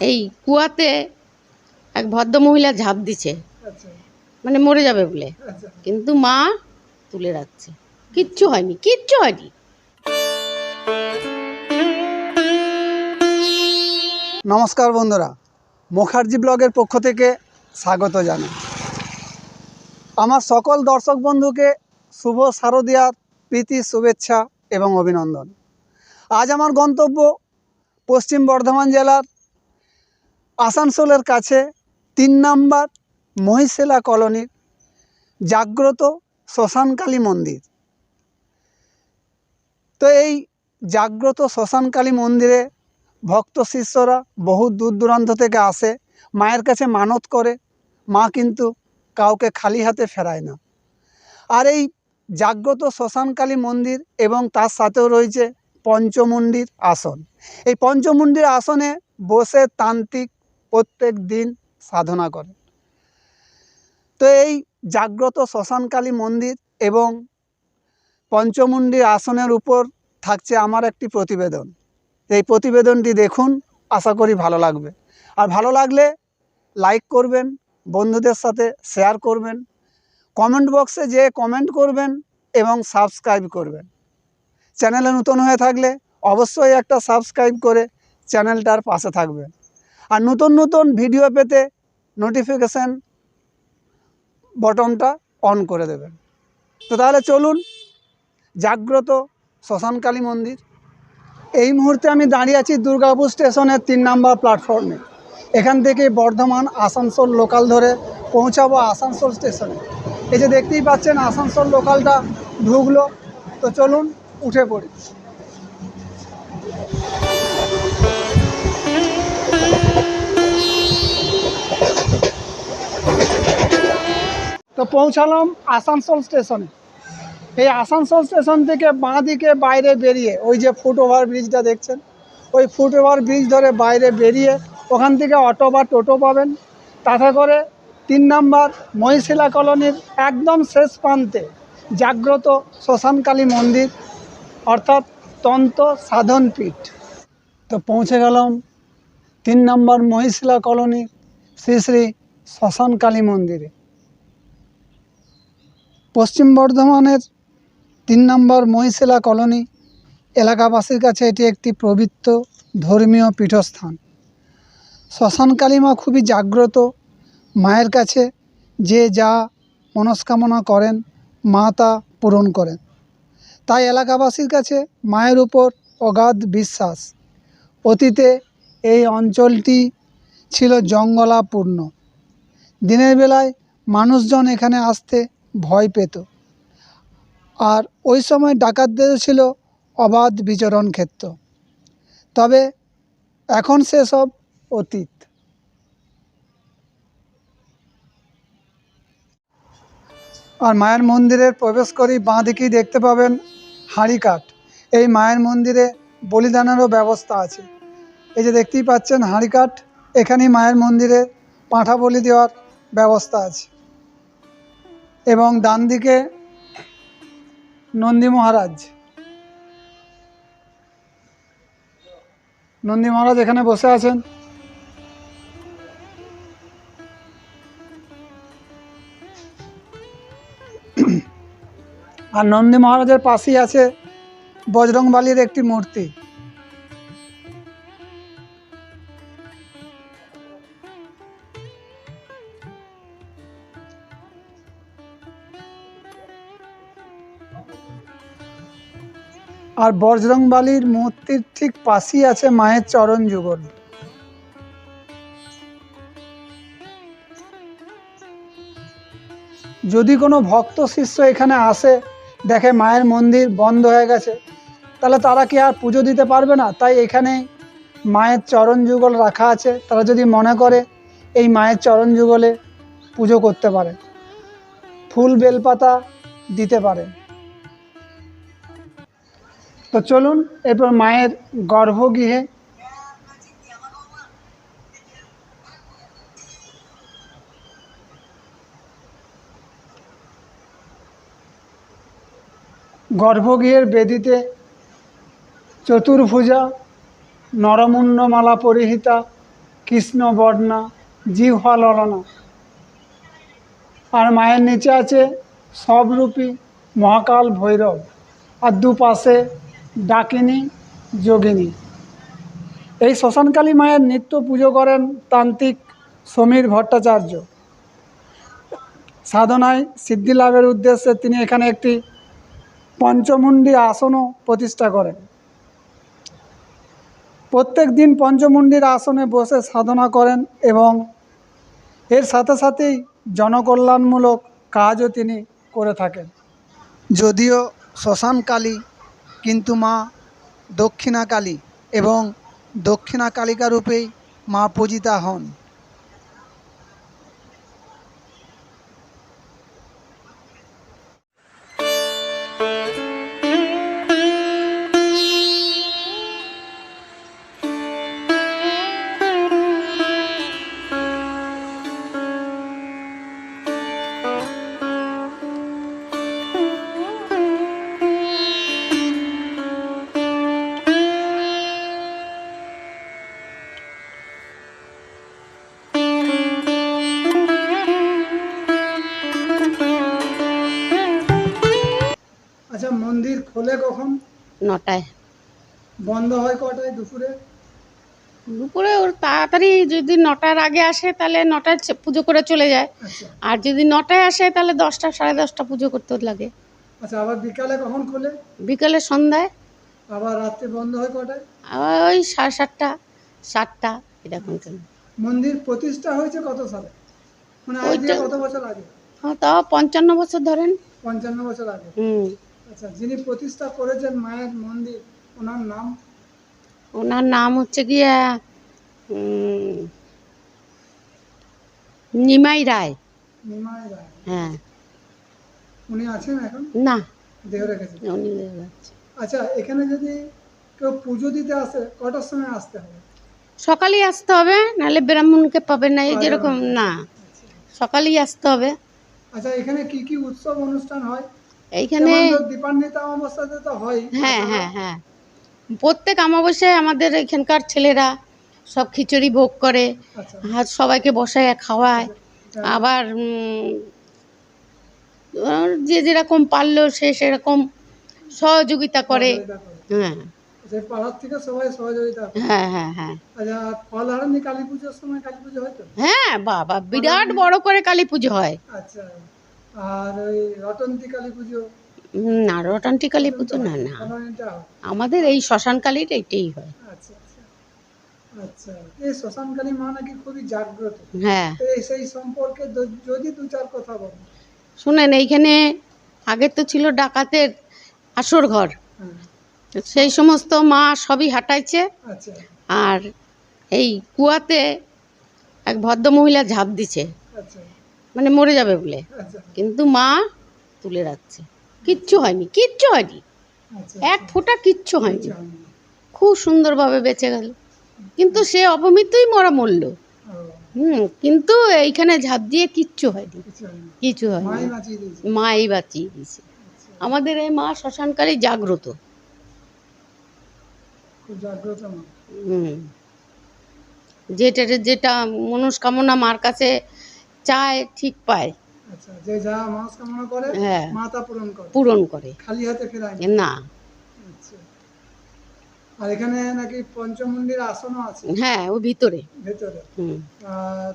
এই কুয়াতে এক ভদ্র মহিলা ঝাঁপ দিছে। আচ্ছা। মানে মরে যাবে বলে। আচ্ছা। কিন্তু মা তুলে রাখছে। কিচ্ছু হয়নি কিচ্ছু হয়নি। নমস্কার বন্ধুরা। মুখার্জি ব্লগের পক্ষ থেকে স্বাগত জানাই। আমার সকল দর্শক বন্ধুকে শুভ শারদীয়ার প্রীতি শুভেচ্ছা এবং অভিনন্দন। আজ আমার গন্তব্য পশ্চিম বর্ধমান জেলার আসানসোলের কাছে তিন নাম্বার মহিষেলা কলোনির জাগ্রত শ্মশানকালী মন্দির। তো এই জাগ্রত শ্মশানকালী মন্দিরে ভক্ত শিষ্যরা বহু দূর দূরান্ত থেকে আসে, মায়ের কাছে মানত করে, মা কিন্তু কাউকে খালি হাতে ফেরায় না। আর এই জাগ্রত শ্মশানকালী মন্দির এবং তার সাথেও রয়েছে পঞ্চমুণ্ডির আসন। এই পঞ্চমুণ্ডির আসনে বসে তান্ত্রিক প্রত্যেক দিন সাধনা করে তো এই জাগ্রত শ্মশানকালী মন্দির এবং পঞ্চমুণ্ডির আসনের উপর থাকছে আমার একটি প্রতিবেদন। এই প্রতিবেদনটি দেখুন, আশা করি ভালো লাগবে। আর ভালো লাগলে লাইক করবেন, বন্ধুদের সাথে শেয়ার করবেন, কমেন্ট বক্সে যে কমেন্ট করবেন এবং সাবস্ক্রাইব করবেন। চ্যানেলে নতুন হয়ে থাকলে অবশ্যই একটা সাবস্ক্রাইব করে চ্যানেলটার পাশে থাকবেন আর নতুন নতুন ভিডিও পেতে নোটিফিকেশান বটনটা অন করে দেবেন। তো তাহলে চলুন, জাগ্রত শ্মশানকালী মন্দির। এই মুহূর্তে আমি দাঁড়িয়ে আছি দুর্গাপুর স্টেশনের তিন নাম্বার প্ল্যাটফর্মে এখান থেকে বর্ধমান, আসানসোল লোকাল ধরে পৌঁছাবো আসানসোল স্টেশনে। এই যে দেখতেই পাচ্ছেন, আসানসোল লোকালটা ঢুকলো। তো চলুন উঠে পড়ি। তো পৌঁছালাম আসানসোল স্টেশনে। এই আসানসোল স্টেশন থেকে বাঁ দিকে বাইরে বেরিয়ে ওই যে ফুট ওভার ব্রিজটা দেখছেন? ওই ফুট ওভার ব্রিজ ধরে বাইরে বেরিয়ে ওখান থেকে অটো বা টোটো পাবেন। তাতে করে তিন নাম্বার মহিশিলা কলোনির একদম শেষ প্রান্তে জাগ্রত শ্মশানকালী মন্দির অর্থাৎ তন্ত্র সাধন পীঠ। তো পৌঁছে গেলাম তিন নম্বর মহিশিলা কলোনি শ্রী শ্রী শ্মশান কালী মন্দিরে। পশ্চিম বর্ধমানের তিন নম্বর মহিশিলা কলোনি এলাকাবাসীর কাছে এটি একটি পবিত্র ধর্মীয় পীঠস্থান। শ্মশান কালীমা খুবই জাগ্রত মায়ের কাছে যে যা মনস্কামনা করেন, মা তা পূরণ করেন। তাই এলাকাবাসীর কাছে মায়ের উপর অগাধ বিশ্বাস। অতীতে এই অঞ্চলটি ছিল জঙ্গলাপূর্ণ। দিনের বেলায় মানুষজন এখানে আসতে ভয় পেত। আর ওই সময় ডাকাতদেরও ছিল অবাধ বিচরণ ক্ষেত্র। তবে এখন সেসব অতীত। আর মায়ের মন্দিরে প্রবেশ করেই বাঁ দিকেই দেখতে পাবেন হাঁড়িকাঠ এই মায়ের মন্দিরে বলিদানেরও ব্যবস্থা আছে। এই যে দেখতেই পাচ্ছেন হাঁড়িকাঠ এখানেই মায়ের মন্দিরে পাঁঠা বলি দেওয়ার ব্যবস্থা আছে। এবং ডান দিকে নন্দী মহারাজ। নন্দী মহারাজ এখানে বসে আছেন। আর নন্দী মহারাজের পাশেই আছে বজরংবালির একটি মূর্তি। আর বজরংবালির মূর্তির ঠিক পাশেই আছে মায়ের চরণ যুগল। যদি কোনো ভক্ত শিষ্য এখানে আসে দেখে মায়ের মন্দির বন্ধ হয়ে গেছে। তাহলে তারা কি আর পুজো দিতে পারবে না? তাই এখানে মায়ের চরণ যুগল রাখা আছে। তারা যদি মনে করে এই মায়ের চরণ যুগলে পুজো করতে পারে, ফুল বেলপাতা দিতে পারে। তো চলুন, এরপর মায়ের গর্ভগৃহে গর্ভগৃহের বেদিতে চতুর্ভুজা নরমুণ্ডমালা পরিহিতা কৃষ্ণ কৃষ্ণবর্ণা জিহ্বা ললনা আর মায়ের নিচে আছে সবরূপী মহাকাল ভৈরব আর দুপাশে ডাকিনী, যোগিনী। এই শ্মশানকালী মায়ের নিত্য পুজো করেন তান্ত্রিক সমীর ভট্টাচার্য। সাধনায় সিদ্ধি লাভের উদ্দেশ্যে তিনি এখানে একটি পঞ্চমুণ্ডী আসনও প্রতিষ্ঠা করেন। প্রত্যেক দিন পঞ্চমুণ্ডির আসনে বসে সাধনা করেন এবং এর সাথে সাথেই জনকল্যাণমূলক কাজও তিনি করে থাকেন। যদিও শ্মশানকালী কিন্তু মা দক্ষিণা কালী এবং দক্ষিণা কালিকা রূপেই মা পূজিতা হন। নটায় বন্ধ হয় কটায়? দুপুরে? দুপুরে ওর তাড়াতাড়ি যদি নটার আগে আসে তাহলে নটায় পুজো করে চলে যায়। আচ্ছা। আর যদি নটায় আসে তাহলে দশটা সাড়ে দশটা পুজো করতে লাগে। আচ্ছা আবার বিকালে কখন খোলে? বিকেলে সন্ধ্যায়। আবার রাত্রে বন্ধ হয় কটায়? আবার ওই সাড়ে সাতটা সাতটা এরকম চলে। মন্দির প্রতিষ্ঠা হয়েছে কত সালে? মানে আজ কত বছর আগে? হ্যাঁ তাও পঞ্চান্ন বছর ধরেন। পঞ্চান্ন বছর আগে। হুম। আচ্ছা যিনি প্রতিষ্ঠা করেছেন মায়ের মন্দির ওনার নাম? ওনার নাম হচ্ছে গিয়া নিমাই রায়। নিমাই রায়। হ্যাঁ। উনি আছেন এখন? না। দেহ রেখেছেন। উনি হয়ে যাচ্ছে। আচ্ছা এখানে যদি কেউ পুজো দিতে আসে কটার সময় আসতে হবে? সকালেই আসতে হবে নাহলে ব্রাহ্মণকে পাবে না এই যেরকম না। সকালেই আসতে হবে। আচ্ছা এখানে কি কি উৎসব অনুষ্ঠান হয়? এইখানে হয়। হ্যাঁ হ্যাঁ প্রত্যেক অমাবস্যায় আমাদের এখানকার ছেলেরা সব খিচুড়ি ভোগ করে আচ্ছা। হাত সবাইকে বসায় খাওয়ায়। আবার যে যেরকম পারল সে সেরকম সহযোগিতা করে। হ্যাঁ। হ্যাঁ হ্যাঁ হ্যাঁ। আচ্ছা হয় হ্যাঁ বাবা বিরাট বড় করে কালী পুজো হয়। আচ্ছা। আর ওই রটন্তী কালী পুজো? না কালী পুজো না না। আমাদের এই শ্মশান কালীর এইটাই হয়। আচ্ছা আচ্ছা। আচ্ছা মা নাকি খুবই জাগ্রত। হ্যাঁ। সেই সম্পর্কে যদি দু চার কথা বল শুনেন এইখানে আগে তো ছিল ডাকাতের আসর ঘর। হ্যাঁ। সেই সমস্ত মা সবই হাঁটাইছে। আর এই কুয়াতে এক ভদ্র মহিলা ঝাঁপ দিছে। আচ্ছা। মানে মরে যাবে বলে। আচ্ছা। কিন্তু মা তুলে রাখছে। কিচ্ছু হয়নি কিচ্ছু হয়নি। আচ্ছা। এক ফোঁটা কিচ্ছু হয়নি। আচ্ছা, খুব সুন্দরভাবে বেঁচে গেল। কিন্তু সে অপমৃত্যুই মরা মরল। হুম কিন্তু এইখানে ঝাঁপ দিয়ে কিচ্ছু হয়নি। কিছু হয়নি। মাই বাঁচিয়ে দিয়েছে। মা এই বাঁচিয়ে দিয়েছে। আমাদের এই মা শ্মশানকারী জাগ্রত। হুম। যেটা যেটা মনস্কামনা মার কাছে চায় ঠিক পায়। আচ্ছা যে যা মাস কামনা করে হ্যাঁ। পূরণ করে। পূরণ করে। খালি হাতে ফেরায় না। আচ্ছা। আর এখানে নাকি পঞ্চমন্দির আসনও আছে? হ্যাঁ ও ভিতরে। ভেতরে। হুম।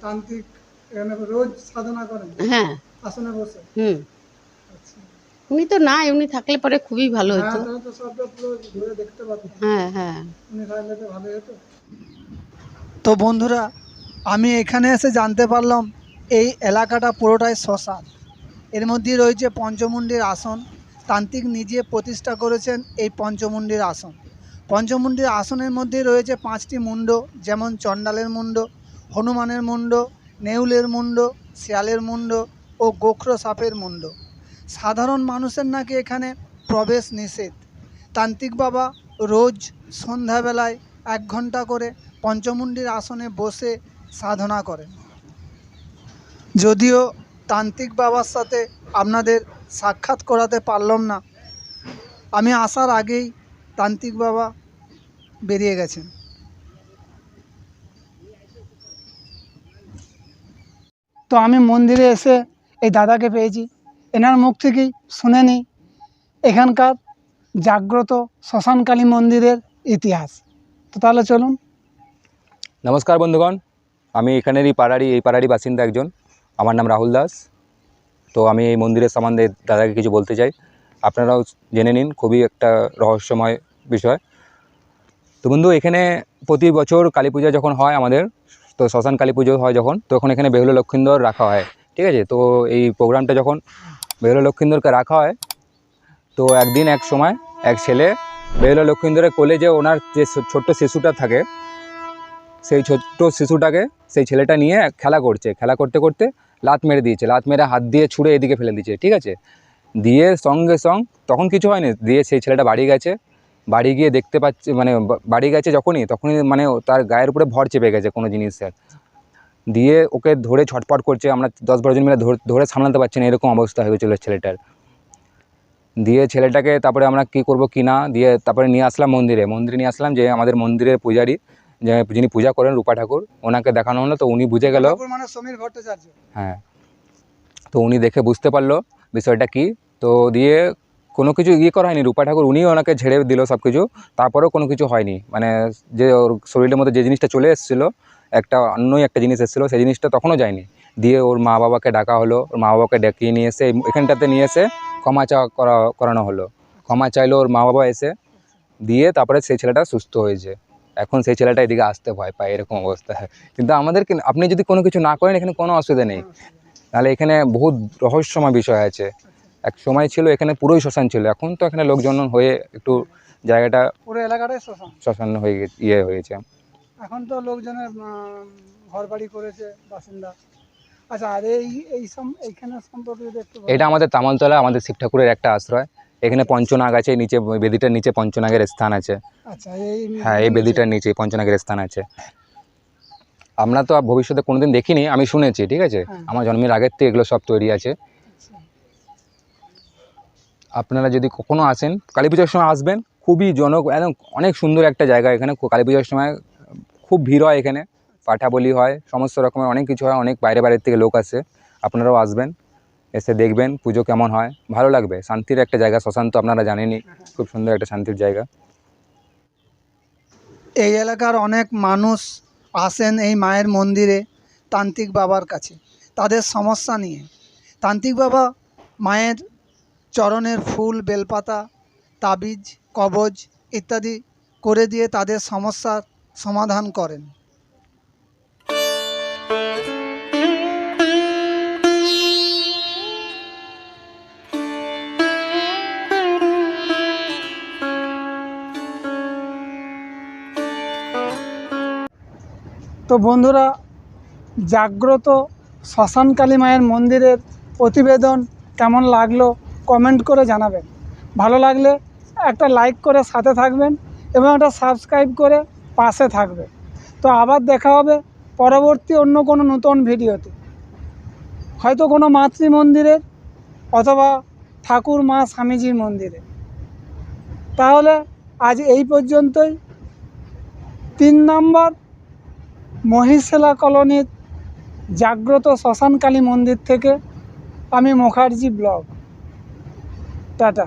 তান্ত্রিক এখানে রোজ সাধনা করেন? হ্যাঁ। আসনে বসে? হুম। আচ্ছা। উনি তো নাই উনি থাকলে পরে খুবই ভালো হ্যাঁ হতো। তাহলে তো সবটা পুরো ঘুরে দেখতে পারতাম হ্যাঁ হ্যাঁ। উনি থাকলে তো ভালো হতো। তো বন্ধুরা আমি এখানে এসে জানতে পারলাম এই এলাকাটা পুরোটাই শ্মশান এর মধ্যে রয়েছে পঞ্চমুণ্ডির আসন। তান্ত্রিক নিজে প্রতিষ্ঠা করেছেন এই পঞ্চমুণ্ডির আসন। পঞ্চমুণ্ডির আসনের মধ্যে রয়েছে পাঁচটি মুণ্ড যেমন চণ্ডালের মুণ্ড হনুমানের মুণ্ড নেউলের মুণ্ড শিয়ালের মুণ্ড ও গোখরো সাপের মুণ্ড সাধারণ মানুষের নাকি এখানে প্রবেশ নিষেধ। তান্ত্রিক বাবা রোজ সন্ধ্যাবেলায় এক ঘণ্টা করে পঞ্চমুণ্ডির আসনে বসে সাধনা করেন। যদিও তান্ত্রিক বাবার সাথে আপনাদের সাক্ষাৎ করাতে পারলাম না, আমি আসার আগেই তান্ত্রিক বাবা বেরিয়ে গেছেন। তো আমি মন্দিরে এসে এই দাদাকে পেয়েছি। এনার মুখ থেকেই শুনে নিই। এখানকার জাগ্রত শ্মশানকালী মন্দিরের ইতিহাস। তো তাহলে চলুন। নমস্কার বন্ধুগণ, আমি এখানেরই পাড়ারই, এই পাড়ারই বাসিন্দা একজন। আমার নাম রাহুল দাস। তো আমি এই মন্দিরের সম্বন্ধে দাদাকে কিছু বলতে চাই। আপনারাও জেনে নিন, খুবই একটা রহস্যময় বিষয়। তো বন্ধু, এখানে প্রতি বছর কালী পূজা যখন হয় আমাদের, তো শ্মশান কালী পুজো হয় যখন, তখন এখানে বেহুলা লক্ষ্মীন্দর রাখা হয়, ঠিক আছে? তো এই প্রোগ্রামটা যখন বেহুলা লক্ষিন্দরকে রাখা হয়, তো একদিন এক সময় এক ছেলে বেহুলা লক্ষিন্দরের কোলে যে ওনার যে ছোট্ট শিশুটা থাকে, সেই ছোট্ট শিশুটাকে, সেই ছেলেটা নিয়ে খেলা করছে। খেলা করতে করতে লাত মেরে দিয়েছে, লাত মেরে হাত দিয়ে ছুঁড়ে এদিকে ফেলে দিয়েছে, ঠিক আছে? দিয়ে সঙ্গে সঙ্গ, তখন কিছু হয়নি, দিয়ে সেই ছেলেটা বাড়ি গেছে, বাড়ি গিয়ে দেখতে পাচ্ছে মানে বাড়ি গেছে যখনই, তখনই মানে তার গায়ের উপরে ভর চেপে গেছে কোনো জিনিসের দিয়ে ওকে ধরে ছটপট করছে, আমরা দশ বারো জন মিলে ধর- সামলাতে পারছি না, এরকম অবস্থা হয়ে গেছিল ছেলেটার। দিয়ে ছেলেটাকে তারপরে আমরা কি করব কি না, দিয়ে তারপরে নিয়ে আসলাম মন্দিরে মন্দিরে নিয়ে আসলাম যে আমাদের মন্দিরের পূজারি যিনি পূজা করেন রূপা ঠাকুর ওনাকে দেখানো হলো তো উনি বুঝে গেল। মানে হ্যাঁ। তো উনি দেখে বুঝতে পারল বিষয়টা কি। তো দিয়ে কোনো কিছু ইয়ে করা হয়নি রূপা ঠাকুর উনিও ওনাকে ঝেড়ে দিল সব কিছু তারপরেও কোনো কিছু হয়নি। মানে যে ওর শরীরের মধ্যে যে জিনিসটা চলে এসেছিল একটা অন্যই একটা জিনিস এসেছিল সেই জিনিসটা তখনও যায়নি। দিয়ে ওর মা বাবাকে ডাকা হলো ওর মা বাবাকে ডেকিয়ে নিয়ে এসে এখানটাতে নিয়ে এসে ক্ষমা চা করা করানো হলো। ক্ষমা চাইলো ওর মা বাবা এসে। দিয়ে তারপরে সেই ছেলেটা সুস্থ হয়েছে। এখন সেই ছেলেটা এদিকে আসতে ভয় পায় এরকম অবস্থা। হয় কিন্তু আমাদেরকে আপনি যদি কোনো কিছু না করেন এখানে কোনো অসুবিধা নেই। তাহলে এখানে বহুত রহস্যময় বিষয় আছে। এক সময় ছিল এখানে পুরোই শ্মশান ছিল। এখন তো এখানে লোকজন হয়ে একটু জায়গাটা পুরো এলাকাটাই শ্মশান। শ্মশান হয়ে গে- ইয়ে হয়েছে। এখন তো লোকজনের ঘর বাড়ি করেছে বাসিন্দা। আচ্ছা আর এই এইখানে সম্পর্কে। এটা আমাদের তামালতলা আমাদের শিব ঠাকুরের একটা আশ্রয়। এখানে পঞ্চনাগ আছে নিচে বেদিটার নিচে পঞ্চনাগের স্থান আছে। আচ্ছা হ্যাঁ এই বেদিটার নিচে পঞ্চনাগের স্থান আছে। আমরা তো ভবিষ্যতে কোনোদিন দেখিনি আমি শুনেছি ঠিক আছে? হ্যাঁ। আমার জন্মের আগের থেকে এগুলো সব তৈরি আছে। আপনারা যদি কখনো আসেন কালী পুজোর সময় আসবেন খুবই জন একদম অনেক সুন্দর একটা জায়গা এখানে কালী পুজোর সময় খুব ভিড় হয় এখানে পাঠা বলি হয় সমস্ত রকমের অনেক কিছু হয় অনেক বাইরে বাইরের থেকে লোক আসে আপনারাও আসবেন। এসে দেখবেন, পুজো কেমন হয়। ভালো লাগবে। শান্তির একটা জায়গা শ্মশান তো আপনারা জানেনই। খুব সুন্দর একটা শান্তির জায়গা। এই এলাকার অনেক মানুষ আসেন এই মায়ের মন্দিরে তান্ত্রিক বাবার কাছে। তাদের সমস্যা নিয়ে। তান্ত্রিক বাবা মায়ের চরণের ফুল, বেলপাতা, তাবিজ, কবজ ইত্যাদি করে দিয়ে তাদের সমস্যার সমাধান করেন। তো বন্ধুরা, জাগ্রত শ্মশানকালী মায়ের মন্দিরের প্রতিবেদন কেমন লাগল কমেন্ট করে জানাবেন। ভালো লাগলে একটা লাইক করে সাথে থাকবেন এবং একটা সাবস্ক্রাইব করে পাশে থাকবে তো আবার দেখা হবে পরবর্তী অন্য কোনো নতুন ভিডিওতে। হয়তো কোনো মাতৃ মন্দিরের অথবা ঠাকুর মা স্বামীজির মন্দিরে। তাহলে আজ এই পর্যন্তই। তিন নম্বর মহিষেলা কলোনির জাগ্রত শ্মশানকালী মন্দির থেকে আমি মুখার্জি ব্লগ। টাটা।